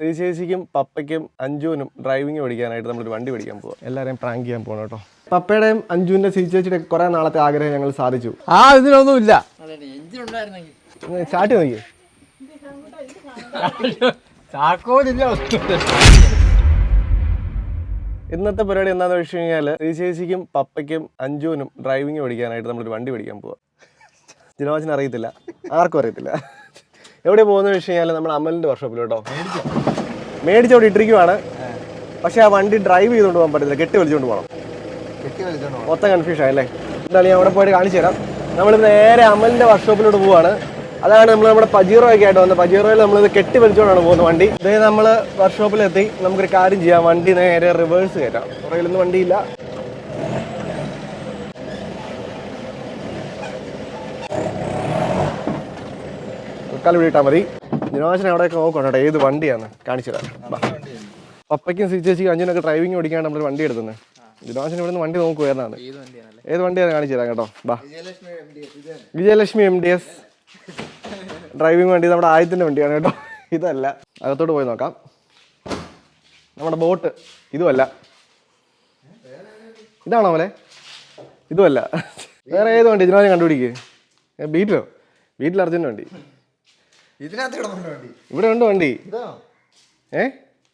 ശ്രീ ചേച്ചിക്കും പപ്പയ്ക്കും അഞ്ജുവിനും ഡ്രൈവിംഗ് പഠിക്കാനായിട്ട് നമ്മളൊരു വണ്ടി പഠിക്കാൻ പോവാം. എല്ലാവരെയും പ്രാങ്ക് ചെയ്യാൻ പോകണം കേട്ടോ. പപ്പയുടെയും അഞ്ജുവിന്റെ ശ്രീ ചേച്ചിയുടെ കുറെ നാളത്തെ ആഗ്രഹം ഞങ്ങൾ സാധിച്ചു. ആ ഇതിനൊന്നുമില്ല. എഞ്ചിൻ ചാട്ടി നോക്കി. ഇന്നത്തെ പരിപാടി എന്താണെന്ന് വെച്ച് കഴിഞ്ഞാൽ ശ്രീ ചേച്ചിക്കും പപ്പയ്ക്കും അഞ്ജുവിനും ഡ്രൈവിംഗ് പഠിക്കാനായിട്ട് നമ്മളൊരു വണ്ടി പഠിക്കാൻ പോവാം. അറിയത്തില്ല. ആർക്കും അറിയത്തില്ല. എവിടെ പോകുന്ന വെച്ച് കഴിഞ്ഞാൽ നമ്മൾ അമലിന്റെ വർക്ക്ഷോപ്പിൽ കേട്ടോ മേടിച്ച് അവിടെ ഇട്ടിരിക്കുവാണ് പക്ഷേ ആ വണ്ടി ഡ്രൈവ് ചെയ്തുകൊണ്ട് പോകാൻ പറ്റത്തില്ല. കെട്ടി വലിച്ചുകൊണ്ട് പോകണം. മൊത്തം കൺഫ്യൂഷൻ ആയല്ലേ എന്തായാലും ഞാൻ അവിടെ പോയിട്ട് കാണിച്ചു തരാം. നമ്മൾ നേരെ അമലിന്റെ വർക്ക്ഷോപ്പിലോട്ട് പോവാണ്. അതാണ് നമ്മൾ നമ്മുടെ പജീറോ ഒക്കെ ആയിട്ട് വന്നത്. പജീറോയിൽ നമ്മളിത് കെട്ടി വലിച്ചുകൊണ്ടാണ് പോകുന്നത് വണ്ടി. ഇതേ നമ്മൾ വർക്ക്ഷോപ്പിലെത്തി നമുക്കൊരു കാര്യം ചെയ്യാം. വണ്ടി നേരെ റിവേഴ്സ് കയറ്റാം. പുറകിലൊന്നും വണ്ടിയില്ല. തൽക്കാലം ഇവിടെ ഇട്ടാൽ മതി. ദിനവാശന അവിടെയൊക്കെ നോക്കണം കേട്ടോ. ഏത് വണ്ടിയാണ്? കാണിച്ചു തരാം. പപ്പയ്ക്കും സിച്ചേച്ചിക്കും അഞ്ചനൊക്കെ ഡ്രൈവിംഗ് ഓടിക്കാൻ നമ്മൾ വണ്ടി എടുക്കുന്നത് ദിനവാശന ഇവിടെ നിന്ന് വണ്ടി നോക്കുവായിരുന്നാണ്. ഏത് വണ്ടിയാണ് കാണിച്ചു തരാം കേട്ടോ. ബാ Vijayalakshmi M D S driving വണ്ടി നമ്മുടെ ആയത്തിന്റെ വണ്ടിയാണ് കേട്ടോ. ഇതല്ല. അകത്തോട്ട് പോയി നോക്കാം. നമ്മുടെ ബോട്ട് ഇതുമല്ല. ഇതാണോ മോലെ ഇതുമല്ല. വേറെ ഏത് വണ്ടി? ഇതിനകം കണ്ടുപിടിക്കുക ബീറ്റിലോ വീട്ടിൽ അർജുന്റെ വണ്ടി. ഇതിനകത്ത് കിടന്നുണ്ട് വണ്ടി? ഇവിടെ ഉണ്ട് വണ്ടി? ഇതാണോ ഏ?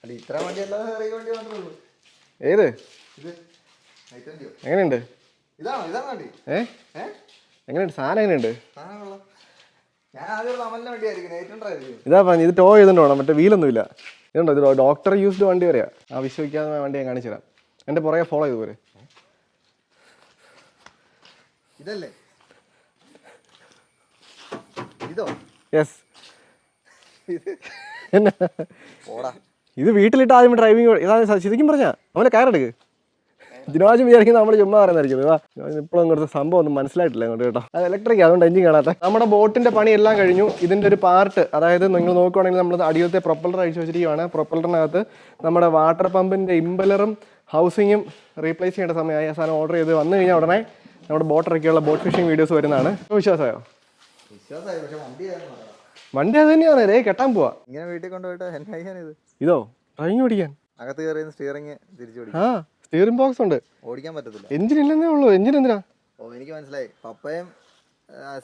അല്ല ഇത്ര വണ്ടി അല്ലാതെ വേറെ വണ്ടി മാത്രമേ ഉള്ളൂ. ഏത്? ഇത് എങ്ങനെയുണ്ട്? ഇതാണോ ഇതാണോ വണ്ടി? ഏ? ഏ? എങ്ങനെയുണ്ട്? സാധനം എങ്ങനെയുണ്ട്? ഇതാ പറഞ്ഞു ഇത് ടോ ചെയ്തിട്ട് വേണം മറ്റേ വീലൊന്നുമില്ല. ഇതുണ്ടോ? ഇത് ഡോക്ടർ യൂസ്ഡ് വണ്ടി വരെയാ. ആ വിശ്വസിക്കാതെ വണ്ടി ഞാൻ കാണിച്ചു തരാം എന്റെ പുറകെ ഫോളോ ചെയ്തു പോരെ. ഇതല്ലേ? ഇതോ? യെസ് എന്നാ? ഇത് വീട്ടിലിട്ട് ആദ്യം ഡ്രൈവിംഗ് ഇതാണ് ശരിക്കും പറഞ്ഞാ അവനെ കയറെടുക്ക് ദിനവാജ് വിചാരിക്കുന്നത് നമ്മൾ ചുമ്മാ പറയുന്നതായിരിക്കും. ഇപ്പോഴും ഇങ്ങോട്ട് സംഭവം ഒന്നും മനസ്സിലായിട്ടില്ല ഇങ്ങോട്ട് കേട്ടോ. അത് ഇലക്ട്രിക് അതുകൊണ്ട് എഞ്ചിൻ കാണാത്ത. നമ്മുടെ ബോട്ടിന്റെ പണി എല്ലാം കഴിഞ്ഞു. ഇതിന്റെ ഒരു പാർട്ട് അതായത് നിങ്ങൾ നോക്കുവാണെങ്കിൽ നമ്മൾ അടിയത്തെ പ്രൊപ്പലർ അഴിച്ചു വെച്ചിരിക്കുകയാണ് പ്രൊപ്പലറിനകത്ത് നമ്മുടെ വാട്ടർ പമ്പിന്റെ ഇമ്പലറും ഹൗസിങ്ങും റീപ്ലേസ് ചെയ്യേണ്ട സമയമായി. ആ സാധനം ഓർഡർ ചെയ്ത് വന്നു കഴിഞ്ഞാൽ ഉടനെ നമ്മുടെ ബോട്ടിറക്കിയുള്ള ബോട്ട് ഫിഷിംഗ് വീഡിയോസ് വരുന്നതാണ്. വിശ്വാസമായോ? വിശ്വാസമായി പക്ഷേ വണ്ടി. വണ്ടി അത് തന്നെയാണ് രേ കെട്ടാൻ പോവാ. ഇങ്ങനെ വീട്ടിൽ കൊണ്ടുപോയിട്ട് എന്നാ ചെയ്യാനിത് ഇതോ? ഡ്രൈവിംഗ് ഓടിക്കാൻ. അകത്ത് കയറിയ സ്റ്റിയറിങ് തിരിച്ചു ആ സ്റ്റിയറിംഗ് ബോക്സ് ഉണ്ട്. ഓടിക്കാൻ പറ്റത്തില്ല. എഞ്ചിൻ ഇല്ലെന്നേ ഉള്ളൂ. എഞ്ചിൻ എന്തിനാ? ഓ എനിക്ക് മനസ്സിലായി. പപ്പയും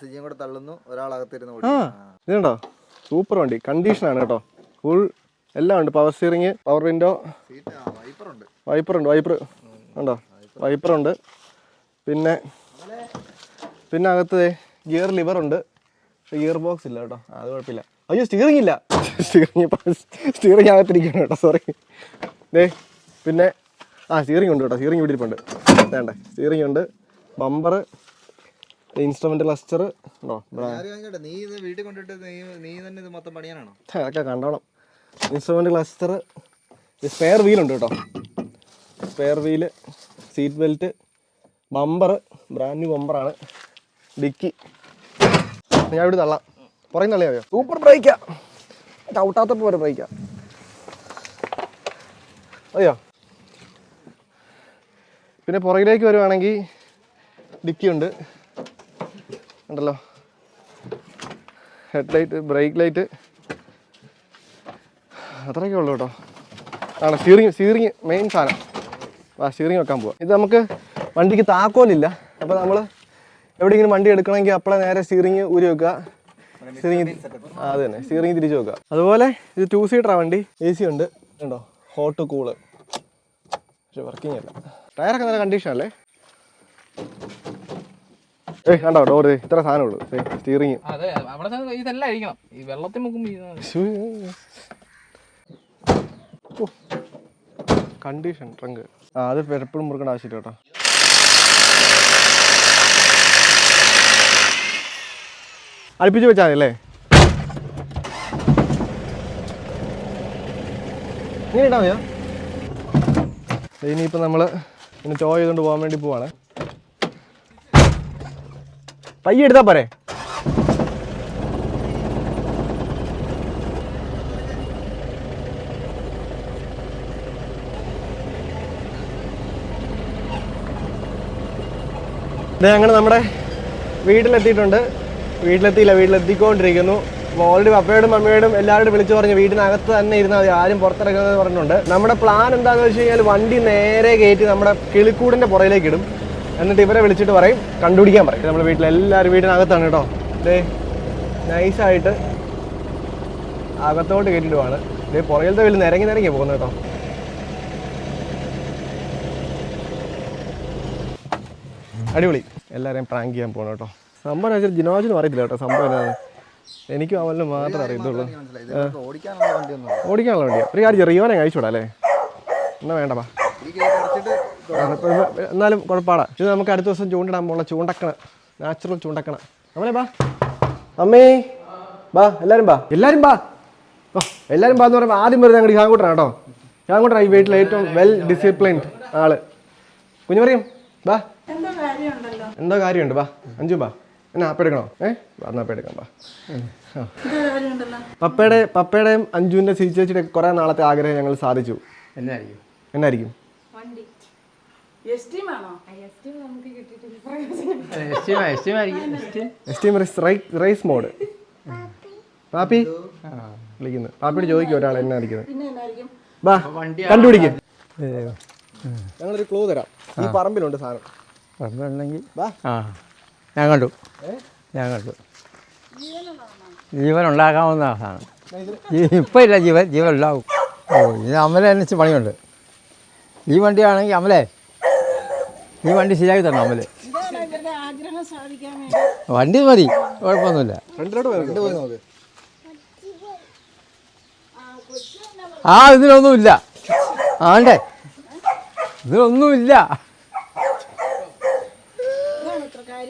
സിജിയും കൂടെ തള്ളുന്നു. ഒരാൾ അകത്തിരുന്ന് ആ ഇതുണ്ടോ സൂപ്പർ വണ്ടി. കണ്ടീഷനാണ് കേട്ടോ. ഫുൾ എല്ലാം ഉണ്ട്. പവർ സ്റ്റിയറിംഗ് പവർ വിൻഡോ വൈപ്പറുണ്ട് വൈപ്പർ ഉണ്ട്. വൈപ്പർ ഉണ്ടോ. വൈപ്പർ ഉണ്ട്. പിന്നെ പിന്നെ അകത്ത് ഗിയർ ലിവർ ഉണ്ട്. ഗിയർ ബോക്സ് ഇല്ല കേട്ടോ. അത് കുഴപ്പമില്ല. അയ്യോ സ്റ്റിയറിംഗ് ഇല്ല. സ്റ്റിയറിംഗ് സ്റ്റിയറിംഗ് അകത്തിരിക്കണം കേട്ടോ. സോറി ദേ പിന്നെ ആ സ്റ്റിയറിംഗ് ഉണ്ട് കേട്ടോ. സ്റ്റിയറിംഗ് വീട്ടിലിപ്പുണ്ട് വേണ്ട? സ്റ്റിയറിംഗ് ഉണ്ട്. ബമ്പർ ഇൻസ്ട്രുമെന്റ് ക്ലസ്റ്റർ ഉണ്ടോ? നീ ഇത് വീട്ടിൽ കൊണ്ടിട്ട് നീ നീ തന്നെ ഇത് മൊത്തം പണിയാനാണോ? അതൊക്കെ കണ്ടോണം. ഇൻസ്ട്രുമെന്റ് ക്ലസ്റ്റർ സ്പെയർ വീൽ ഉണ്ട് കേട്ടോ. Spare wheel seat belt bumper brand new ബമ്പറാണ് dickey ഞാൻ ഇവിടെ തള്ളാം. പുറകെ തള്ളിയാവോ സൂപ്പർ ബ്രേക്കാ ചവിട്ടാത്ത വരെ ബ്രേക്കാ അയ്യോ. പിന്നെ പുറകിലേക്ക് വരുവാണെങ്കിൽ ഡിക്കി ഉണ്ട്. ഉണ്ടല്ലോ. ഹെഡ് ലൈറ്റ് ബ്രേക്ക് ലൈറ്റ് അത്രയൊക്കെ ഉള്ളൂ കേട്ടോ. ആണ്? സ്റ്റീറിങ് സ്റ്റീറിങ് മെയിൻ സാധനം. ആ സ്റ്റീറിങ് വെക്കാൻ പോവാം. ഇത് നമുക്ക് വണ്ടിക്ക് താക്കോലില്ല. അപ്പോൾ നമ്മൾ എവിടെയെങ്കിലും വണ്ടി എടുക്കണമെങ്കിൽ അപ്പോഴേ നേരെ സ്റ്റിയറിങ് ഊരി വെക്കുക. സ്റ്റിയറിങ് ആ അത് തന്നെ സ്റ്റിയറിങ് തിരിച്ചു വെക്കുക. അതുപോലെ ഇത് ടു സീറ്ററാണ് വണ്ടി. എ സി ഉണ്ട്. ഉണ്ടോ ഹോട്ട് കൂൾ പക്ഷെ വർക്കിംഗ് അല്ല. ടയറൊക്കെ നല്ല കണ്ടീഷൻ അല്ലേ? ഏയ് കണ്ടോ? ഡോർ ഇത്ര സാധനം ഉള്ളു. സ്റ്റിയറിങ് ചെന്ന് ഇതെല്ലാം ഈ വെള്ളത്തിൽ കണ്ടീഷൻ ട്രങ്ക് ആ അത് എപ്പോഴും മുറുക്കേണ്ട ആവശ്യമില്ല കേട്ടോ. അടുപ്പിച്ച് വെച്ചാൽ മതി അല്ലേ? ഇങ്ങനെ ഇട്ടാ മതിയോ? ഇനിയിപ്പോൾ നമ്മൾ ഇനി ടോ ചെയ്തുകൊണ്ട് പോകാൻ വേണ്ടി പോവാണ്. പയ്യെ എടുത്താൽ പോരെ? അങ്ങനെ നമ്മുടെ വീട്ടിലെത്തിയിട്ടുണ്ട്. വീട്ടിലെത്തിയില്ല വീട്ടിലെത്തിക്കൊണ്ടിരിക്കുന്നു. ഓൾറെഡി പപ്പയോടും മമ്മിയോടും എല്ലാവരോടും വിളിച്ചു പറഞ്ഞു വീടിനകത്ത് തന്നെ ഇരുന്നാൽ മതി ആരും പുറത്തിറങ്ങുന്നത് പറഞ്ഞിട്ടുണ്ട്. നമ്മുടെ പ്ലാൻ എന്താണെന്ന് വെച്ച് കഴിഞ്ഞാൽ വണ്ടി നേരെ കയറ്റി നമ്മുടെ കിളിക്കൂടിന്റെ പുറയിലേക്ക് ഇടും. എന്നിട്ട് ഇവരെ വിളിച്ചിട്ട് പറയും കണ്ടുപിടിക്കാൻ പറയും. നമ്മുടെ വീട്ടിൽ എല്ലാവരും വീടിനകത്താണ് കേട്ടോ. ദേ നൈസായിട്ട് അകത്തോട്ട് കയറ്റിടുവാണ്. ഇതേ പുറകിലത്തെ വീട്ടിൽ നിരങ്ങി നിരങ്ങി പോകുന്നത് കേട്ടോ. അടിപൊളി. എല്ലാവരെയും പ്രാങ്ക് ചെയ്യാൻ പോകണം കേട്ടോ. സംഭവം വെച്ചാൽ ജിനോജിനും അറിയത്തില്ല കേട്ടോ. സംഭവം എന്നാണ് എനിക്കും അവനും മാത്രമേ അറിയത്തുള്ളൂ. ഓടിക്കാനുള്ള വണ്ടിയാ. ഒരു കാര്യം റിയോനെ കഴിച്ചൂടാ അല്ലേ? എന്നാ വേണ്ടപ്പാ എന്നാലും കുഴപ്പമാടാ ഇത് നമുക്ക് അടുത്ത ദിവസം ചൂണ്ടിടാൻ പോകുന്ന ചൂണ്ടക്കണ നാച്ചുറൽ ചൂണ്ടക്കണ. നമ്മളെ ബാ. അമ്മേ. ബാ എല്ലാരും ബാ. എല്ലാരും ബാ. ഓ എല്ലാരും ബാ എന്ന് പറയുമ്പോൾ ആദ്യം വരുന്നത് അങ്ങോട്ട് ഷാങ്കൂട്ടനാണ് കേട്ടോ. ഷാങ്കൂട്ടനാണ് ഈ വീട്ടിലെ ഏറ്റവും വെൽ ഡിസിപ്ലിൻഡ് ആൾ. കുഞ്ഞു പറയും ബാ. എന്തോ കാര്യമുണ്ട് ബാ. അഞ്ചു ബാ. എന്നാ അപ്പ എടുക്കണോ? ഏ? എന്നാ അപ്പ എടുക്കാം. പപ്പയുടെ പപ്പയുടെയും അഞ്ജുവിന്റെ ചേച്ചിയുടെ കുറേ നാളത്തെ ആഗ്രഹം ഞങ്ങൾ സാധിച്ചു. എന്നായിരിക്കും? എന്നായിരിക്കും? എസ്റ്റീം എസ്റ്റീം ആയിരിക്കും എസ്റ്റീം എസ്റ്റീം റൈസ് മോഡ്. പാപ്പി? വിളിക്കുന്നു. പാപ്പിയോട് ചോദിക്കും ഒരാൾ എന്നാ അടിക്കുന്നത് ബാ കണ്ടുപിടിക്കും. ഞങ്ങളൊരു ക്ലൂ തരാം. ഈ പറമ്പിലുണ്ട് സാധനം. പറമ്പിലുണ്ടെങ്കിൽ വാ. ആ. ഞാൻ കണ്ടു. ഞാൻ കണ്ടു. ജീവൻ ഉണ്ടാക്കാവുന്ന സാധനം ഇപ്പം ഇല്ല ജീവൻ ജീവൻ ഉണ്ടാവും ഓ ഇനി അമല അനുസരിച്ച് പണിയുണ്ട്. ഈ വണ്ടിയാണെങ്കിൽ അമലേ ഈ വണ്ടി ശരിയാക്കി തരണം അമൽ. വണ്ടി മതി കുഴപ്പമൊന്നുമില്ല. ആ ഇതിലൊന്നുമില്ല. ആണ്ടേ ഇതിലൊന്നുമില്ല ഏ?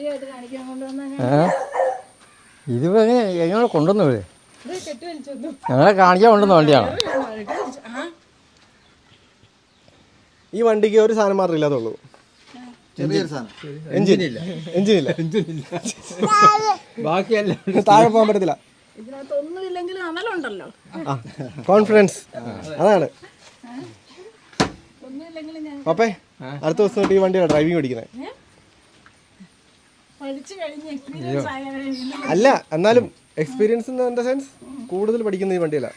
ഇതിപ്പോ എങ്ങനെ എങ്ങനെ കൊണ്ടുവന്നു ഇവിടെ ഞങ്ങളെ കാണിക്കാൻ കൊണ്ടുവന്ന വണ്ടിയാണ്? ഈ വണ്ടിക്ക് ഒരു സാധനം മാത്രമേ ഇല്ലാതുള്ളൂ. ചെറിയൊരു സാധനം. എഞ്ചിൻ. ഇല്ല എഞ്ചിൻ ഇല്ല ബാക്കിയല്ല താഴെ പോകാൻ പറ്റത്തില്ല. കോൺഫിഡൻസ്. അതാണ്. അപ്പേ ഞാൻ പപ്പേ അടുത്ത ദിവസം ഈ വണ്ടിയാണ് ഡ്രൈവിംഗ് പഠിക്കുന്നത് പഠിച്ചു കഴിഞ്ഞ് എക്സ്പീരിയൻസ് ആയവരെ വീണ്ടും അല്ല എന്നാലും എക്സ്പീരിയൻസ് ഇൻ ദ സെൻസ് കൂടുതൽ പഠിക്കുന്ന ഈ വണ്ടിയല്ല.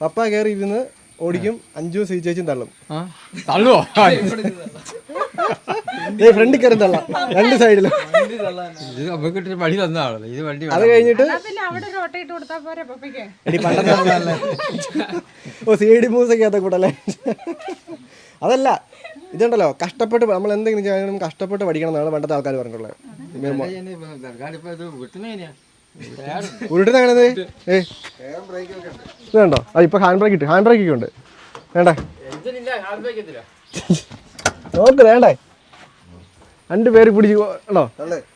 പപ്പ കയറി ഇരുന്ന് ഓടിക്കും അഞ്ചും സി ചേച്ചും തള്ളും. തള്ളുവോ? ഫ്രണ്ട് കയറി തള്ളാം. രണ്ട് സൈഡിലും ഇത് നമുക്കിട്ടൊരു വഴി തന്നതാണല്ലോ ഇത് വണ്ടി അത് കഴിഞ്ഞിട്ട് പിന്നെ അവിടെ ഒരു കൊടുത്താൽ പോരെ പപ്പയ്ക്ക്? എടി പണ്ടത്തെ. ഓ സി ഡി മൂസൊക്കെ കൂടല്ലേ അതല്ല ഇതുണ്ടല്ലോ കഷ്ടപ്പെട്ട് നമ്മൾ എന്തെങ്കിലും ചെയ്യണം കഷ്ടപ്പെട്ട് പഠിക്കണം എന്നാണ് പണ്ടത്തെ ആൾക്കാർ പറഞ്ഞിട്ടുള്ളത്. ഉരുട്ടുന്ന ഏ വേഗം ബ്രേക്ക് ഒക്കെ ഉണ്ട് ഇത് കണ്ടോ? ആ ഇപ്പൊ ഹാൻഡ് ബ്രേക്ക് ഇട്ട് ഹാൻഡ് ബ്രേക്ക് ഒക്കെ ഉണ്ട്. വേണ്ടേ? നോക്ക് വേണ്ടേ? രണ്ട് പേര് പിടിച്ച് ഉണ്ടോ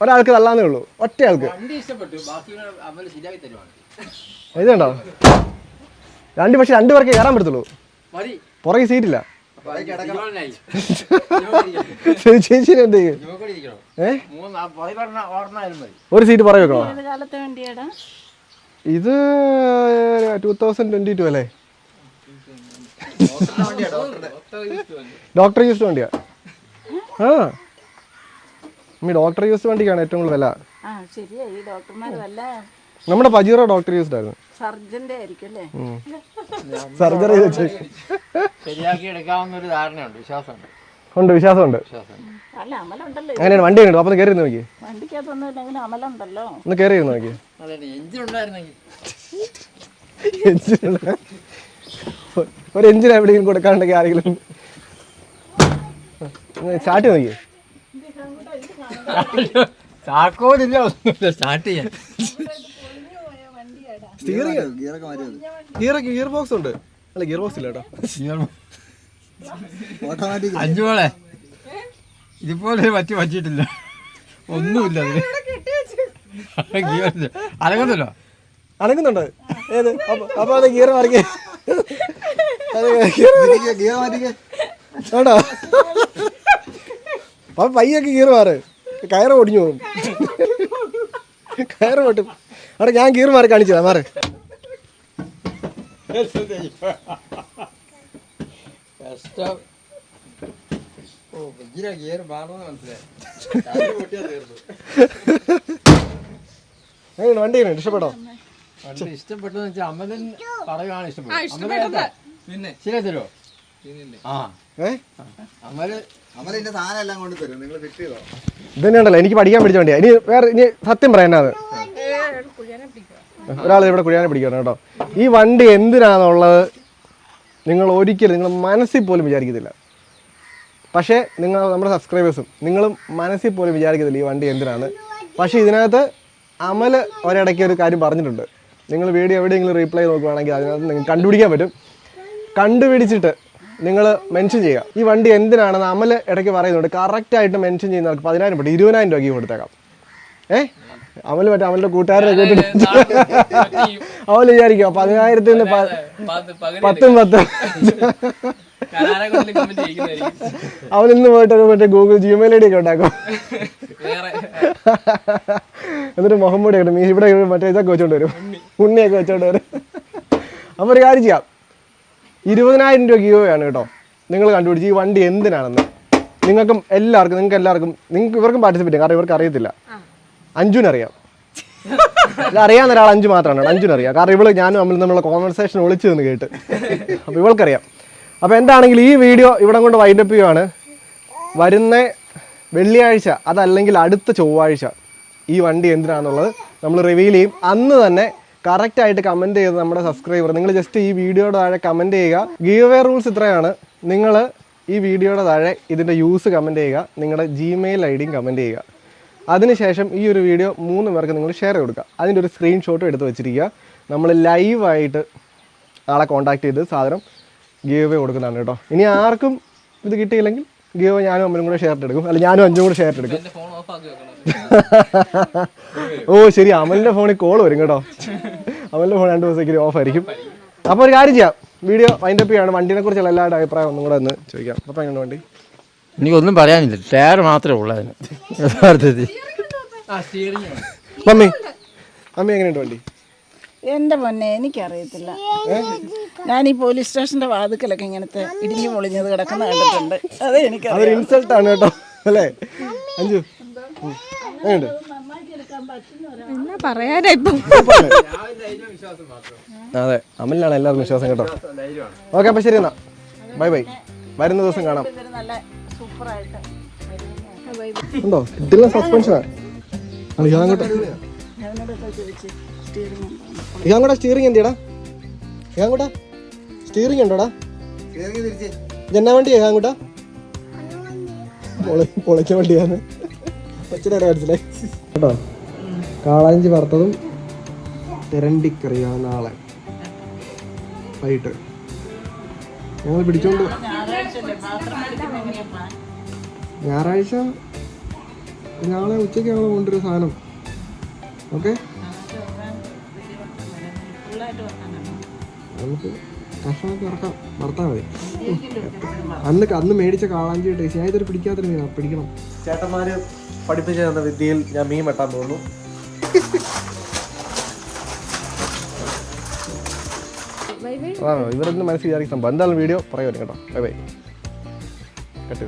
ഒരാൾക്ക് തള്ളാന്നേ ഉള്ളൂ. ഒറ്റ ആൾക്ക് വണ്ടി ഇഷ്ടപ്പെട്ടു ബാക്കി അമൽ ശരിയാക്കി തരുവാണ്. ഇത് കണ്ടോ? രണ്ട് പക്ഷെ രണ്ട് പേർക്ക് കയറാൻ പറ്റത്തുള്ളൂ. പുറകെ സീറ്റില്ല. ചേച്ചി എന്ത് ഒരു സീറ്റ് വണ്ടിയാടാ. ഇത് ടൂ തൗസൻഡ് ട്വന്റി ടു അല്ലേ? ഡോക്ടർ യൂസ്ഡ് വണ്ടിയാ? ആ. ഈ ഡോക്ടർ യൂസ്ഡ് വണ്ടിക്കാണ് ഏറ്റവും കൂടുതൽ വില. ആ ശരിയാ. ഈ ഡോക്ടർമാർ വല്ല നമ്മുടെ പജീറോ ഡോക്ടർ യൂസ്ഡ് ആയിരുന്നു സർജന്റെ ആയിരിക്കും അല്ലേ? സർജറി വെച്ച്. ശരിയാക്കി എടുക്കാവുന്ന ഒരു ധാരണയുണ്ട് വിശ്വാസമുണ്ട്. ഉണ്ട് വിശ്വാസമുണ്ട്. അല്ല അമലുണ്ടല്ലോ അങ്ങനെയാണ് വണ്ടി ഉണ്ട്? അപ്പം കയറി നോക്കി വണ്ടിക്കകത്തൊന്നും ഇല്ലെങ്കിലും അമലുണ്ടല്ലോ. ഒന്ന് കയറി നോക്കി എഞ്ചിൻ ഉണ്ടായിരുന്നെങ്കിൽ. എഞ്ചിൻ ഒരു എഞ്ചിൻ എവിടെയെങ്കിലും കൊടുക്കാണ്ടെങ്കിൽ ആരെങ്കിലും സ്റ്റാർട്ട് നോക്കി താക്കോലില്ല ഒന്നുമില്ല സ്റ്റാർട്ട് ചെയ്യാൻ സ്റ്റിയറിംഗ് ഗിയറൊക്കെ മാറ്റി ഗിയർ ഗിയർ ബോക്സ് ഉണ്ട്. അല്ല ഗിയർ ബോക്സ് ഇല്ല കേട്ടോ. ഓട്ടോമാറ്റിക് അഞ്ചോളെ ഇതുപോലെ പറ്റി പറ്റിയിട്ടില്ല. ഒന്നുമില്ല അതിന്. അനങ്ങുന്നല്ലോ അനങ്ങുന്നുണ്ട് ഏത്? അപ്പൊ അത് ഗിയർ മാറിക്കേ. വേണ്ടോ അപ്പൊ പയ്യൊക്കെ ഗിയർ മാറ്. കയറ് ഒടിഞ്ഞു പോകും. കയറ് പൊട്ടും. അവിടെ ഞാൻ ഗിയർ മാറി കാണിച്ചതാ മാറ്. കഷ്ടം ഓ ഭയങ്കര ഗിയർ മാറണമെന്ന് മനസ്സിലായി വണ്ടി ഇഷ്ടപ്പെട്ടോ. വണ്ടി ഇഷ്ടപ്പെട്ടെന്ന് വെച്ചാൽ പറയുകയാണ് ഇഷ്ടപ്പെട്ടത് പിന്നെ ശരിയാ തരുമോ സാധനം എല്ലാം കൊണ്ട് തരും. നിങ്ങൾ ഫിറ്റ് ചെയ്തോ? ഇതന്നെയുണ്ടല്ലോ എനിക്ക് പഠിക്കാൻ പിടിച്ച വണ്ടിയാ. ഇനി വേറെ ഇനി സത്യം പറയാനാണ് ഒരാൾ ഇവിടെ കുഴിയാനെ പിടിക്കണം കേട്ടോ. ഈ വണ്ടി എന്തിനാണെന്നുള്ളത് നിങ്ങൾ ഒരിക്കലും നിങ്ങൾ മനസ്സിൽ പോലും വിചാരിക്കത്തില്ല. പക്ഷേ നിങ്ങൾ നമ്മുടെ സബ്സ്ക്രൈബേഴ്സും നിങ്ങളും മനസ്സിൽ പോലും വിചാരിക്കത്തില്ല ഈ വണ്ടി എന്തിനാണ്. പക്ഷേ ഇതിനകത്ത് അമൽ ഒരിടയ്ക്ക് ഒരു കാര്യം പറഞ്ഞിട്ടുണ്ട്. നിങ്ങൾ വീഡിയോ എവിടെയെങ്കിലും റീപ്ലൈ നോക്കുവാണെങ്കിൽ അതിനകത്ത് നിങ്ങൾക്ക് കണ്ടുപിടിക്കാൻ പറ്റും. കണ്ടുപിടിച്ചിട്ട് നിങ്ങൾ മെൻഷൻ ചെയ്യുക. ഈ വണ്ടി എന്തിനാണെന്ന് അമൽ ഇടയ്ക്ക് പറയുന്നുണ്ട്. കറക്റ്റായിട്ട് മെൻഷൻ ചെയ്യുന്നവർക്ക് പതിനായിരം രൂപ ഇരുപതിനായിരം രൂപയ്ക്ക് കൊടുത്തേക്കാം. ഏ? അമൽ മറ്റേ അവന്റെ കൂട്ടുകാരുടെ കേട്ടിട്ട് അവൽ വിചാരിക്കോ പതിനായിരത്തിൽ നിന്ന് പത്തും പത്തും. അവൻ ഇന്ന് പോയിട്ട് മറ്റേ ഗൂഗിൾ ജിമെയിൽ ഐ ഡി ഒക്കെ ഉണ്ടാക്കും. വേറെ എന്നിട്ട് മുഹമ്മദ് ഒക്കെ മീ ഇവിടെ മറ്റേ ഇതൊക്കെ വെച്ചോണ്ട് വരും. ഉണ്ണിയൊക്കെ വെച്ചോണ്ട് വരും. അപ്പോൾ ഒരു കാര്യം ചെയ്യാം. ഇരുപതിനായിരം രൂപ കിലോയാണ് കേട്ടോ. നിങ്ങൾ കണ്ടുപിടിച്ച് ഈ വണ്ടി എന്തിനാണെന്ന്. നിങ്ങൾക്കും എല്ലാവർക്കും നിങ്ങൾക്ക് എല്ലാവർക്കും നിങ്ങൾക്ക് ഇവർക്കും പാർട്ടിസിപ്പേറ്റ് ചെയ്യാം. കാരണം ഇവർക്ക് അറിയത്തില്ല. അഞ്ജുനറിയാം. അറിയാവുന്ന ഒരാൾ അഞ്ചു മാത്രമാണ്. അഞ്ചുനറിയാം കാരണം ഇവൾ ഞാനും നമ്മൾ നമ്മളെ കോൺവെർസേഷൻ ഒളിച്ചു നിന്ന് കേട്ട്. അപ്പോൾ ഇവൾക്കറിയാം. അപ്പോൾ എന്താണെങ്കിൽ ഈ വീഡിയോ ഇവിടെ കൊണ്ട് വൈൻഡപ്പ് ചെയ്യുവാണ്. വരുന്ന വെള്ളിയാഴ്ച അതല്ലെങ്കിൽ അടുത്ത ചൊവ്വാഴ്ച ഈ വണ്ടി എന്തിനാണെന്നുള്ളത് നമ്മൾ റിവീൽ ചെയ്യും. അന്ന് തന്നെ കറക്റ്റായിട്ട് കമന്റ് ചെയ്ത് നമ്മുടെ സബ്സ്ക്രൈബർ നിങ്ങൾ ജസ്റ്റ് ഈ വീഡിയോയുടെ താഴെ കമന്റ് ചെയ്യുക. ഗീവ് റൂൾസ് ഇത്രയാണ്. നിങ്ങൾ ഈ വീഡിയോയുടെ താഴെ ഇതിന്റെ യൂസ് കമന്റ് ചെയ്യുക. നിങ്ങളുടെ ജിമെയിൽ ഐ ഡിയും കമന്റ് ചെയ്യുക. അതിനുശേഷം ഈ ഒരു വീഡിയോ മൂന്ന് പേർക്ക് നിങ്ങൾ ഷെയർ കൊടുക്കുക അതിന്റെ ഒരു സ്ക്രീൻഷോട്ട് എടുത്ത് വെച്ചിരിക്കുക. നമ്മൾ ലൈവായിട്ട് ആളെ കോൺടാക്ട് ചെയ്ത് സാധനം ഗീവ് അവേ കൊടുക്കുന്നതാണ് കേട്ടോ. ഇനി ആർക്കും ഇത് കിട്ടിയില്ലെങ്കിൽ ഗീവ് ഞാനും അമ്മയും കൂടെ ഷെയർ എടുക്കും. അല്ല ഞാനും അഞ്ചും കൂടെ ഷെയർ എടുക്കും. ഓ ശരി. അമലിന്റെ ഫോണിൽ കോൾ വരും കേട്ടോ. അമലിന്റെ ഫോൺ രണ്ട് ദിവസത്തേക്ക് ഓഫ് ആയിരിക്കും. അപ്പോൾ ഒരു കാര്യം ചെയ്യാം. വീഡിയോ വൈൻഡപ്പ് ചെയ്യാണ്. വണ്ടിനെ കുറിച്ചുള്ള എല്ലാവരുടെ അഭിപ്രായം ഒന്നും കൂടെ ഒന്ന് ചോദിക്കാം. അപ്പോൾ എങ്ങനെ വണ്ടി? എനിക്കൊന്നും പറയാനില്ല. ടയർ മാത്രമേ ഉള്ളൂ അതിന്. യഥാർത്ഥത്തിൽ. മമ്മി. മമ്മി എങ്ങനെയുണ്ട് വണ്ടി? എന്റെ പൊന്നെ എനിക്കറിയത്തില്ല. ഞാൻ ഈ പോലീസ് സ്റ്റേഷന്റെ വാതുക്കലൊക്കെ ഇങ്ങനത്തെ ഇടിഞ്ഞു പൊളിഞ്ഞത് കിടക്കുന്ന കണ്ടിട്ടുണ്ട്. അത് എനിക്കറിയാം. അതൊരു ഇൻസൾട്ട് ആണ് കേട്ടോ. അല്ലേ? അഞ്ചു ഉം. എങ്ങനെയുണ്ട്? എന്നാ പറയാനാ ഇപ്പം? അതെ അമലിനാണ് എല്ലാവർക്കും വിശ്വാസം കേട്ടോ. ഓക്കെ അപ്പോൾ ശരി എന്നാ. Bye bye. വരുന്ന ദിവസം കാണാം. ഇതൊരു നല്ല സൂപ്പറായിട്ട് ഉണ്ടോ? കിട്ടില്ല സസ്പെൻഷനാ സ്റ്റിയറിംഗ് എന്തിയടാ? ഇയാങ്ങോട്ടാ സ്റ്റിയറിംഗ് ഉണ്ടോടാ? ജന്നാ വണ്ടിയാ ഇയാങ്ങോട്ടാ പൊളി പൊളിച്ച വണ്ടിയാണ്. മനസ്സിലായി കേട്ടോ? കാളാഞ്ചി വറുത്തതും തെരണ്ടിക്കറിയാണ് നാളെ വൈകിട്ട്. ഞങ്ങൾ പിടിച്ചോണ്ട് ഞായറാഴ്ച നാളെ ഉച്ചയ്ക്ക് ഞങ്ങൾ കൊണ്ടുവരും സാധനം. ഓക്കെ നമുക്ക് കഷ്ണമൊക്കെ ഇറക്കാം വറുത്താൽ മതി. അന്ന് അന്ന് മേടിച്ച കാളാഞ്ചി ടേസ്റ്റ് ഞാൻ ഇതൊരു പിടിക്കാത്ത മീനാ. പിടിക്കണം. ചേട്ടന്മാര് പഠിപ്പിച്ചു തന്ന വിദ്യയിൽ ഞാൻ മീൻ വെട്ടാൻ പോകുന്നു. ആ ഇവരൊന്നും മനസ്സിൽ വിചാരിക്കുന്ന സംഭവം. എന്തായാലും വീഡിയോ പറയുമല്ലോ കേട്ടോ. Bye bye cut